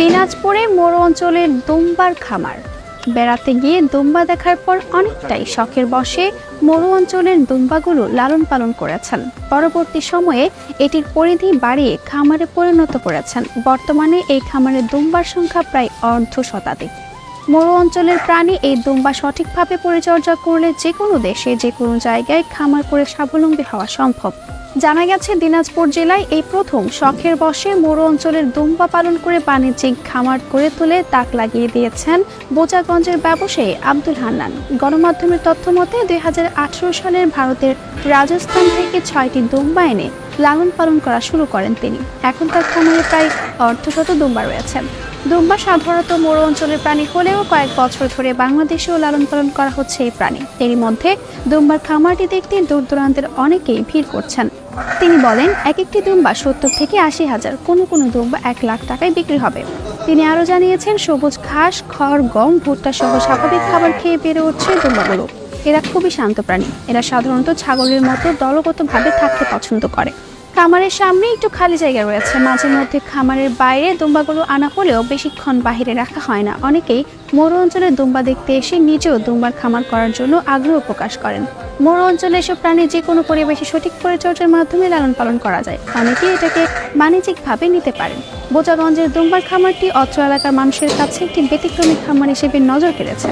দিনাজপুরে মোড় অঞ্চলের দুম্বার খামার। বেড়াতে গিয়ে দুম্বা দেখার পর অনেকটাই শখের বসে মরু অঞ্চলের দুম্বাগুলো লালন পালন করেছেন। পরবর্তী সময়ে এটির পরিধি বাড়িয়ে খামারে পরিণত করেছেন। বর্তমানে এই খামারে দুম্বার সংখ্যা প্রায় অর্ধ শতাধিক। মরু অঞ্চলের প্রাণী এই দুম্বা সঠিকভাবে পরিচর্যা করলে যে কোনো দেশে যে কোনো জায়গায় খামার করে স্বাবলম্বী হওয়া সম্ভব। জানা গেছে, দিনাজপুর জেলায় এই প্রথম শখের বসে মরু অঞ্চলের দুম্বা পালন করে বাণিজ্যিক খামার করে তুলে তাক লাগিয়ে দিয়েছেন বোচাগঞ্জের ব্যবসায়ী আব্দুল হান্নান। গণমাধ্যমের তথ্য মতে, দুই হাজার আঠারো সালের ভারতের রাজস্থান থেকে ছয়টি দুম্বা এনে লালন পালন করা শুরু করেন তিনি। এখন তার খামারে প্রায় অর্ধশত দুম্বা রয়েছেন দুম্বা সাধারণত মরু অঞ্চলের প্রাণী হলেও কয়েক বছর ধরে বাংলাদেশেও লালন পালন করা হচ্ছে এই প্রাণী। এরই মধ্যে দুম্বার খামারটি দেখতে দূর দূরান্তের অনেকেই ভিড় করছেন। তিনি বলেন, এক একটি দুম্বা সত্তর থেকে আশি হাজার, কোনো কোনো দুম্বা এক লাখ টাকায় বিক্রি হবে। তিনি আরও জানিয়েছেন, সবুজ ঘাস, খড়, গম, ভুট্টা সহ স্বাভাবিক খাবার খেয়ে বেড়ে উঠছে দুম্বাগুলো এরা খুবই শান্ত প্রাণী। এরা সাধারণত ছাগলের মতো দলগতভাবে থাকতে পছন্দ করে। খামারের সামনে একটু খালি জায়গা রয়েছে। মাঝে মধ্যে খামারের বাইরে দুম্বাগুলো আনা হলেও বেশিক্ষণ বাইরে রাখা হয় না। অনেকেই মরু অঞ্চলে দুম্বা দেখতে এসে নিজেও দুম্বার খামার করার জন্য আগ্রহ প্রকাশ করেন। মরু অঞ্চলে এসব প্রাণী যে কোনো পরিবেশে সঠিক পরিচর্যার মাধ্যমে লালন পালন করা যায়। অনেকেই এটাকে বাণিজ্যিকভাবে নিতে পারেন। বোচাগঞ্জের দুম্বার খামারটি অত্র এলাকার মানুষের কাছে একটি ব্যতিক্রমী খামার হিসেবে নজর কেড়েছে।